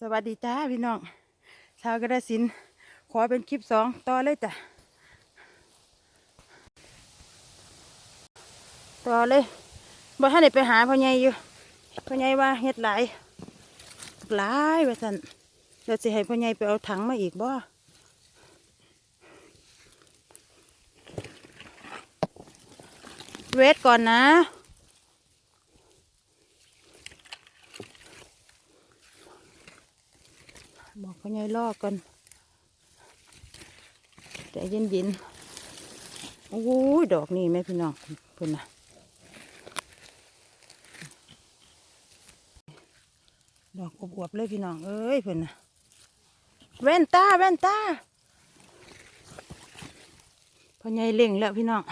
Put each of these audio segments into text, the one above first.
สวัสดีจ้าพี่น้องชาวกระสินขอเป็นคลิปสองต่อเลยจ้ะต่อเลยบ่ท่านได้ไปหาพ่อใหญ่อยู่พ่อใหญ่ว่าเฮ็ดหลายหลายว่าสันเดี๋ยวสิให้พ่อใหญ่ไปเอาถังมาอีกบ่เวทก่อนนะ บอกเขาไงลอกก่อนใจเย็นย็นๆโอ้ยดอกนี่แม่พี่น้องเพิ่นนะดอกอวบๆเลยพี่น้องเอ้ยเพิ่นนะแว่นตาแว่นตาพอใหญ่เล่งแล้วพี่น้อง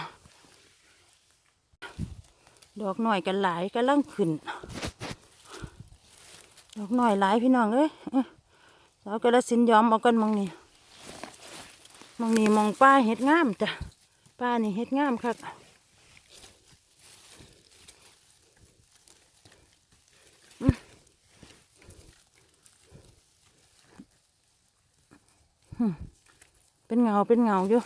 ดอกหน่อยกันหลายกันลังขึ้น ดอกหน่อยหลายพี่น้องเอ้ย สาวกระสินยอมเอากันมองนี่มองนี่มองป้าเห็ดงามจ้ะป้านี่เห็ดงามครับเป็นเงาเป็นเงาอยู่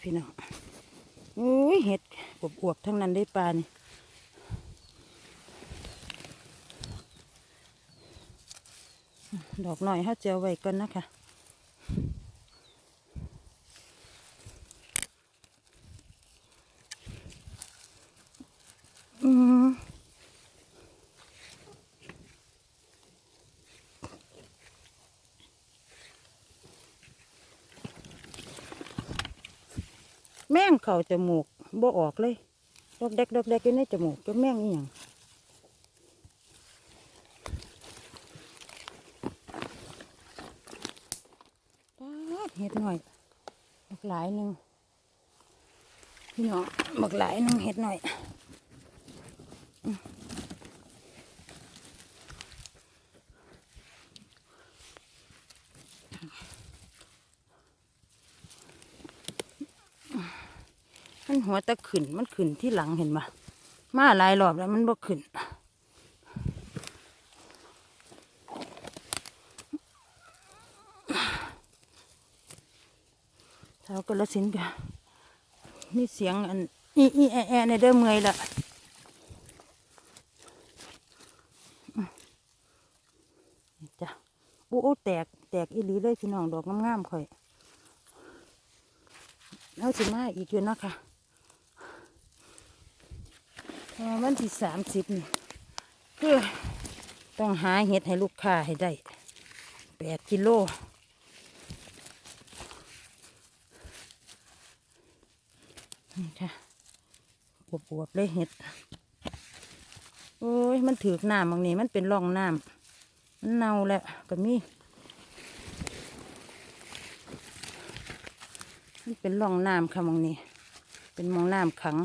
พี่น้องอุ้ยเห็ดอวบๆทั้งนั้นได้ปลานี่ดอกหน่อยเขาเจียวไว้ก่อนนะคะ เข่าจมูกบ่ออกเลยดอกแดกดอกแดกอยู่ในจมูกก็แม่งอีหยังป๊าดเห็ดหน่อยบักหลายหนึ่งพี่น้องบักหลายหนึ่งเห็ดหน่อยอืมมัน หัวตะขึ้นมันขึ้นที่หลังเห็นปะมาหลายรอบแล้วมันบ่ขึ้นเท้ากระสินธุ์กะมีเสียงอันอีอีแอแอในเด้อเมื่อยละจ้ะโอ้โอแตกแตกอีหลีเลยพี่น้องดอกงามๆข่อยแล้วสิมาอีกอยู่นะค่ะเพราะ วันที่สามสิบนี่คือต้องหาเห็ดให้ลูกค้าให้ได้แปดกิโลนี่ค่ะบวบๆเลยเห็ด โอ้ย มันถือกน้ำบางนี้มันเป็นร่องน้ำมันเน่าแล้วก็มีมันเป็นร่องน้ำค่ะบางนี้ เป็นมองน้ำขัง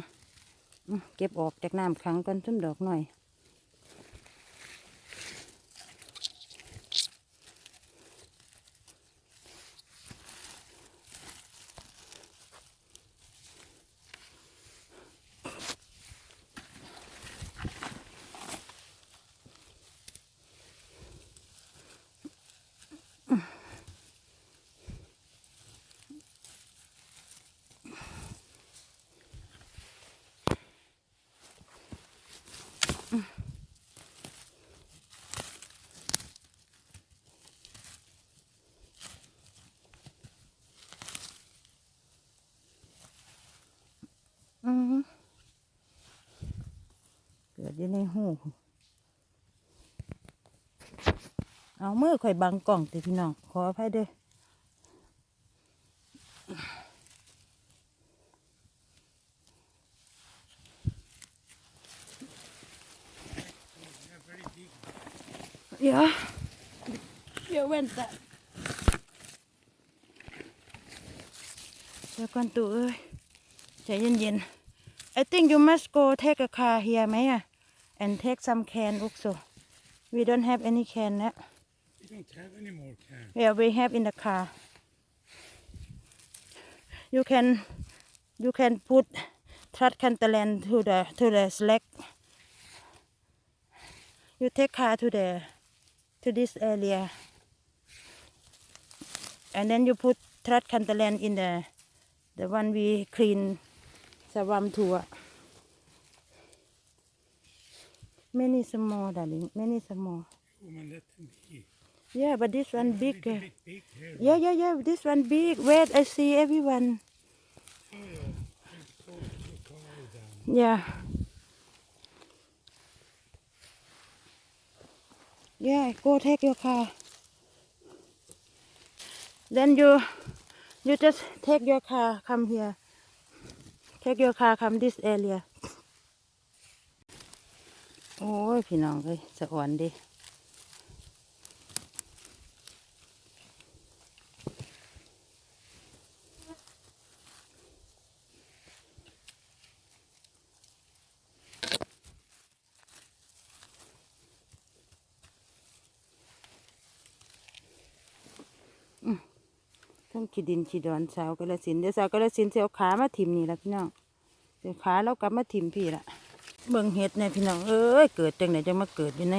เก็บออกจากน้ำขังก่อนจุ่มดอกหน่อย อยู่ในหูเอามือข่อยบังกล่องติพี่น้อง ขออภัยด้อเดี๋ยวเดี๋ยวเว้นแต่เดี๋ยวก่อนตู่เอ้ยใจเย็นๆ I think you must go take a car here ไหมอะ and take some can also we don't have any can นะ We don't have any more cans. yeah we have in the car. You can you can put Trascantalan to the to the slack. You take car to the to this area. And then you put Trascantalan in the the one we clean Savam tour many small darling many small Woman, let be. yeah but this one big uh, yeah yeah yeah this one big wait I see everyone yeah. Big coat, the car down. Yeah. Yeah, go take your car. Then you you just take your car, come here. Take your car, come this area. โอ้ย พี่น้องเลยสะอ่อนดิทั้งขีดินขีดอนสาวกระสินเดี๋ยวสาวกระสินเสียวขามาถิ่มนี่ละพี่น้องเดี๋ยวขาแล้วกลับมาถิ่มพี่ละ เบิ่งเห็ดเนี่ยพี่น้องเอ้ยเกิดจังไหนจะมาเกิดอยู่ใน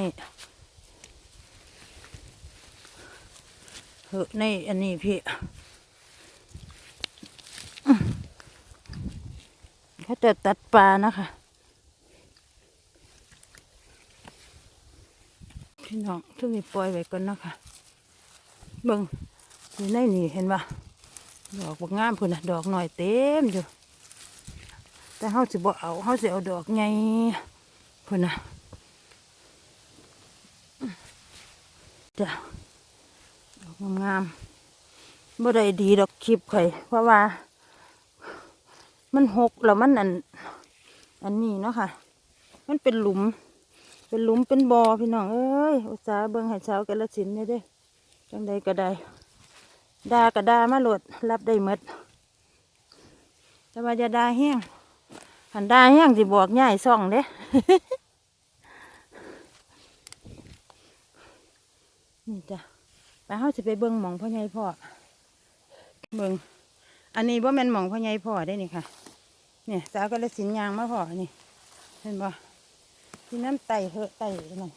เหอะในอันนี้พี่อื้อเขาจะตัดปลานะคะพี่น้องทุกนี้ปล่อยไว้ก่อนนะคะเบิ่งอยู่ในนี่เห็นปะดอกบกงามพุ่นนะดอกหน่อยเต็มอยู่ แต่เฮาสิบ่เอาเฮาสิเอาดอกใหญ่พุ่นนะจ้ะดอกงามๆบ่ได้ดีดอกคลิปข่อยเพราะว่า มันหกแล้วมันอัน อันนี้เนาะค่ะ มันเป็นหลุม เป็นหลุมเป็นบ่อพี่น้องเอ้ยอุตสาเบิ่งให้เช้าวกาลสินเนี่ยเด้จังใดก็ได้ดากระดามาโหลดรับได้หมดแต่ว่าจะดาแห้ง หันไดาแห้งสิบอกง่ายซ่องเด้นี่จ้ะไปเฮาสิไปเบิ่งหมองพ่อใหญ่พ่อ เบิ่งอันนี้บ่แม่นหมองพ่อใหญ่พ่อได้นี่ค่ะ เนี่ยสาวก็เลยสินยางมาพ่อนี่ เห็นบ่ที่น้ำไตเหอะไตนั่น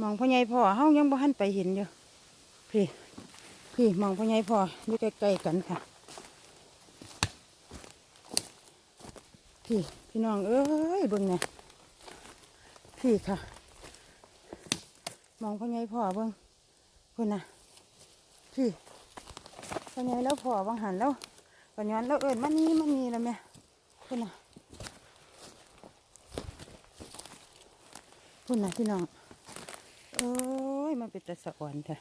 มองพ่อใหญ่พ่อเฮายังบ่ทันไปเห็นอยู่พี่ พี่มองพ่อใหญ่พ่ออยู่ใกล้ๆกันค่ะ พี่พี่น้องเอ้ยเบิ่งเนี่ยพี่ค่ะ มองพ่อใหญ่พ่อเบิ่งเพิ่นน่ะพี่พ่อใหญ่แล้วพ่อบางหันแล้วปัญญอนแล้วเอิ้นมานี่มานี่แล้วแม่เพิ่นน่ะเพิ่นน่ะพี่น้องโอ้ยมันเป็นตะสะอ่อนค่ะ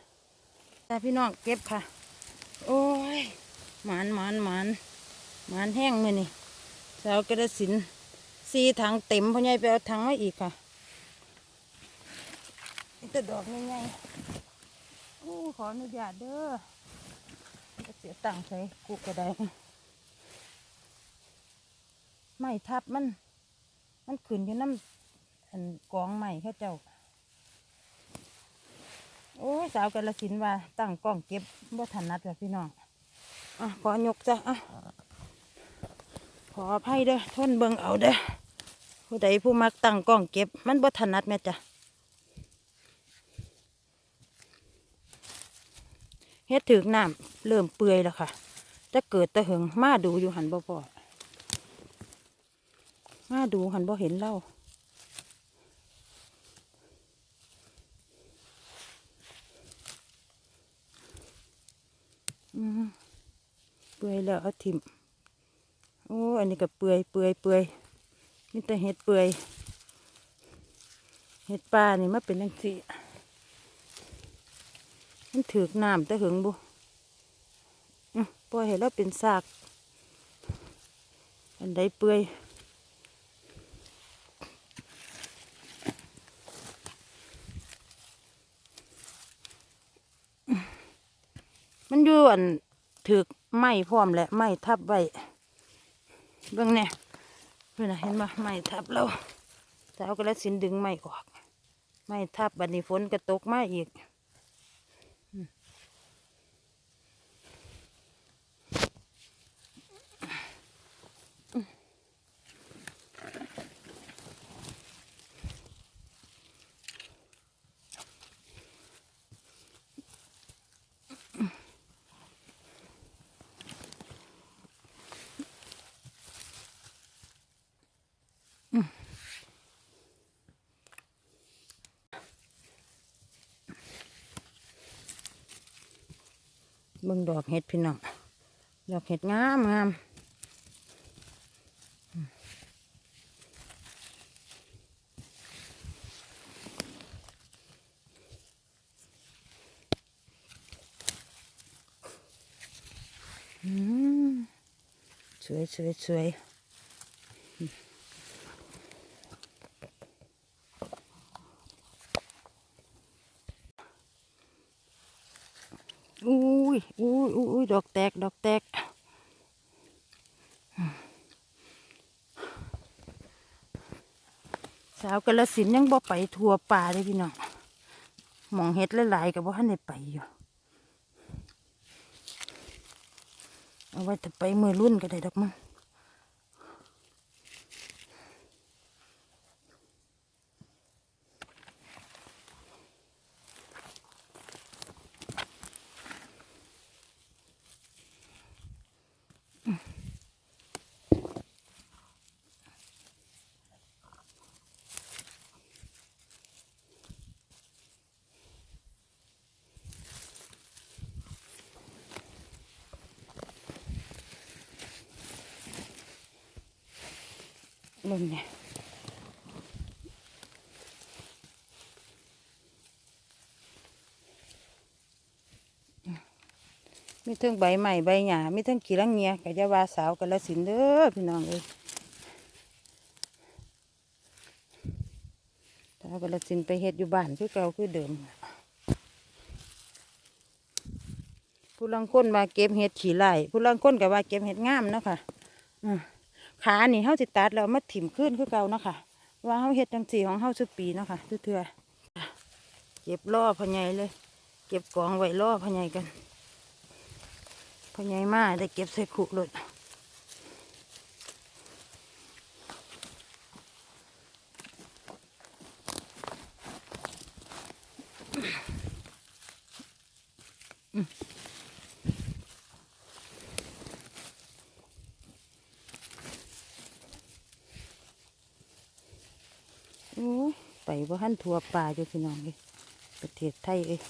แต่พี่น้องเก็บค่ะ โอ้ยหมานหมานหมานหมานแห้งมือนี่ สาวกระสินธุ์สีถังเต็มพ่อใหญ่ไปเอาถังมาอีกค่ะนี่แต่ดอกง่ายๆโอ้ขออนุญาตเด้อจะเสียตังค์ใส่กูก็ได้ไม่ทับมัน มันขึ้นอยู่น้ำอันกองใหม่เข้าเจ้า โอ้ยสาวกาลสินว่าตั้งกล้องเก็บบ่ถนัดแบบพี่น้อง อะขอยกจ้ะอะ ขออภัยเด้อทนเบิ่งเอาเด้อผู้ใดผู้มักตั้งกล้องเก็บ มันบ่ถนัดแม่จ้ะเฮ็ดถึกน้ำเริ่มเปื่อยแล้วค่ะ จะเกิดตะหึงมาดูอยู่หันบ่พอมาดูหันบ่เห็นเล่าอืมเปื่อยแล้วเอาทิม อ้อันนี้ก็เปื่อยเปื่อยเปื่อยมีแต่เห็ดเปื่อยเห็ดปลานี่มาเป็นจังซี่มันถือน้ำแต่หึงบุอืมปล่อยให้เราเป็นซาก อันใดเปื่อยมันอยู่อันถือไม้พร้อมแหละไม้ทับไว้ เบื้องเนี่ยเพื่อนเห็นไหมไม้ทับแล้วสาวก็แล้วสินดึงไม้ออกไม้ทับบัดนี้ฝนก็ตกมาอีก เบิ่งดอกเห็ดพี่น้อง ดอกเห็ดงามงามอืมสวยสวยสวย อุ้ยอุ้ยอุ้ยดอกแตก ดอกแตก สาวกระสินยังบ่ไปทัวป่าเลยพี่น้องหมองเห็ดหลายๆกับว่าท่านได้ไปอยู่เอาไว้แต่ไปมือรุ่นก็ได้ดอกมั้ง รุ่นเนี่ยมีทั้งใบใหม่ใบหยามีทั้งกี่ลังเงียกับยาวาสาวกาละสินเด้อพี่น้องเอ้ยสาวกาลสินไปเฮ็ดอยู่บ้านคือเก่าคือเดิม ผู้ลังค้นมาเก็บเห็ดขี่ไล่ผู้ลังค้นก็ว่าเก็บเห็ดงามเนาะค่ะอืม ขานี่เฮาสิตัดแล้วมาถิ่มขึ้นคือเก่าเนาะค่ะ ว่าเฮาเฮ็ดจังสีของเฮาสุปีเนาะค่ะเถื่อเก็บล่อพญายเลย เก็บกองไว้ล่อพญายกันพญายมาได้เก็บใส่ขุเลยโอ้ ยไปว่าหันทัวป่าจ้ะพี่น้องเลยประเทศไทยเอ้ย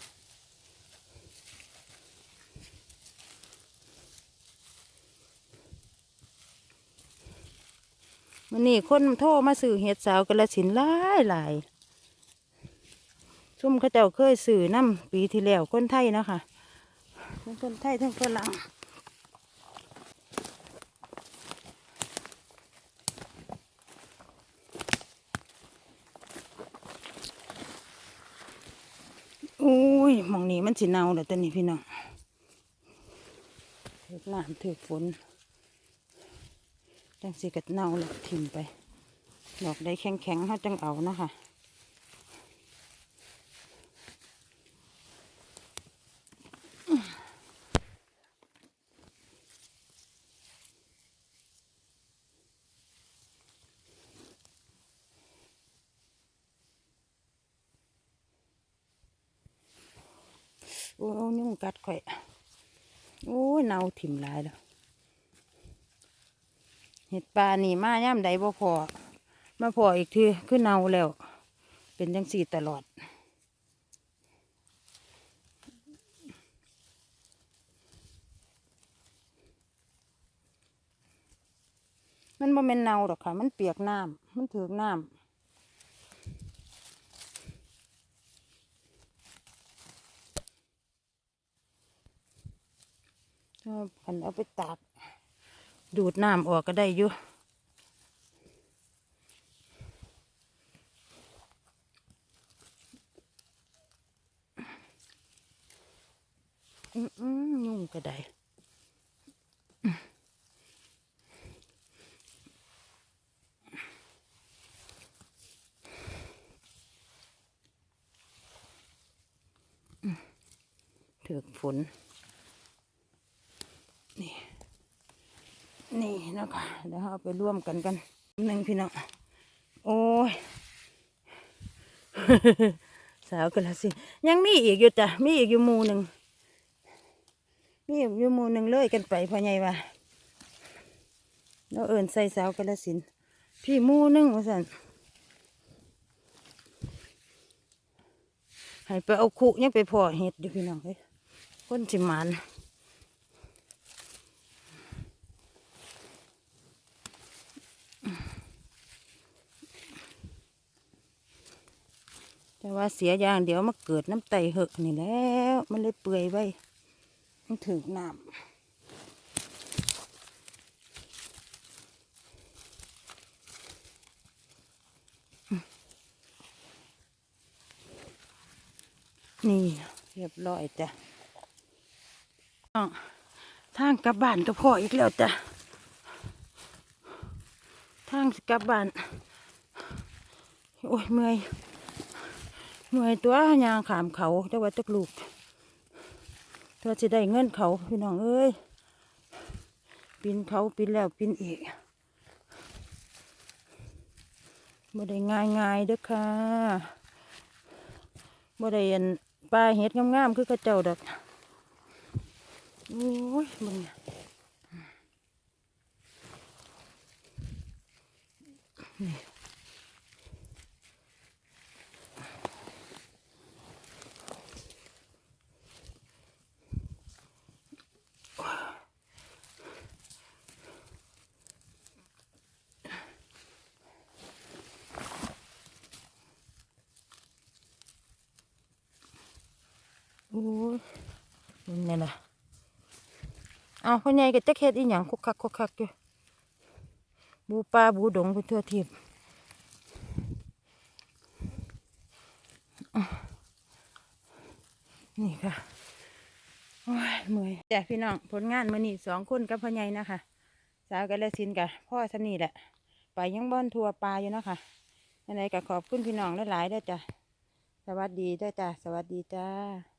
มันนี่คนโทรมาสื่อเห็ดสาวกระสินหลายหลายซุ่มเขาเจ้าเคยสื่อน้ำปีที่แล้วคนไทยนะคะทั้งคนไทยทั้งฝรั่ง อุ้ยหมองนี้มันสิเนาแล้วตอนนี้พี่น้องถือน้ำถือฝนจังสีกัดเนาแล้วทิ่มไป ดอกได้แข็งๆเขาจังเอานะคะ อ้ยุ่งกัดข่อย โอ้ยเนาถิ่มหลายแล้วเห็ดปลานี่มาย่ำใดบ่พอมาพออีกทีคือเนาแล้ว เป็นจังสี่ตลอดมันบ่เป็นเนาดอกค่ะ มันเปียกน้ำมันถือน้ำ ก็คันเอาไปตาก ดูดน้ำออกก็ได้อยู่อืมอืมยุ่งก็ได้ถือกฝนะคะเดี๋ยวเราไปร่วมกันกันหนึ่งพี่น้องโอ้ยสาวกันละสิยังมีอีกอยู่จ้ะมีอีกอยู่มูหนึ่งมีอีกอยู่มูหนึ่งเลยกันไปพ่อใหญ่ว่าเราเอินใส่สาวกันละสินพี่มูหนึ่งว่าสันให้ไปเอาคุยังไปพ่อเห็ดอยู่พี่น้องเอ้ยคนจิมัน ว่าเสียอย่างเดี๋ยวมาเกิดน้ำไตเหอะนี่แล้ว มันเลยเปื่อยไว้มันถึงน้ำนี่เรียบร้อยจ้ะอ้าวทางกลับบ้านก็พออีกแล้วจ้ะทางกลับบ้าน โอ้ยเมื่อย เมื่อยตัวยางขามเขาแต่ว่าจักลูกตัวจะได้เงินเขาพี่น้องเอ้ยปีนเขาปีนแล้วปีนอีกบ่ได้ง่ายง่ายๆเด้อค่ะบ่ได้อันปลาเห็ดงามๆคือกระเจ้าดอกโอ้ยมึงนี่ โอ้ยมึงเนี่นะเอาพ่อใหญ่ก็จะเฮ็ดอีหยังคุกคักคุกคักอยู่บูปลาบูดงไปทั่วทีบนี่ค่ะโอ้ยเมื่อยจ้ะพี่น้องผลงานมื่อนี้สองคนกับพ่อใหญ่นะคะสาวกันและสินกับพ่อสนี่แหละไปยังบ้านทัวปลาอยู่นะคะยังไงก็ขอบคุณพี่น้องหลายๆด้อจ้ะสวัสดีด้อจ้ะสวัสดีจ้า